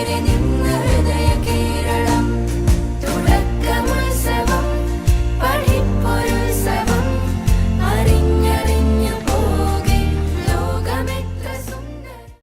Derenin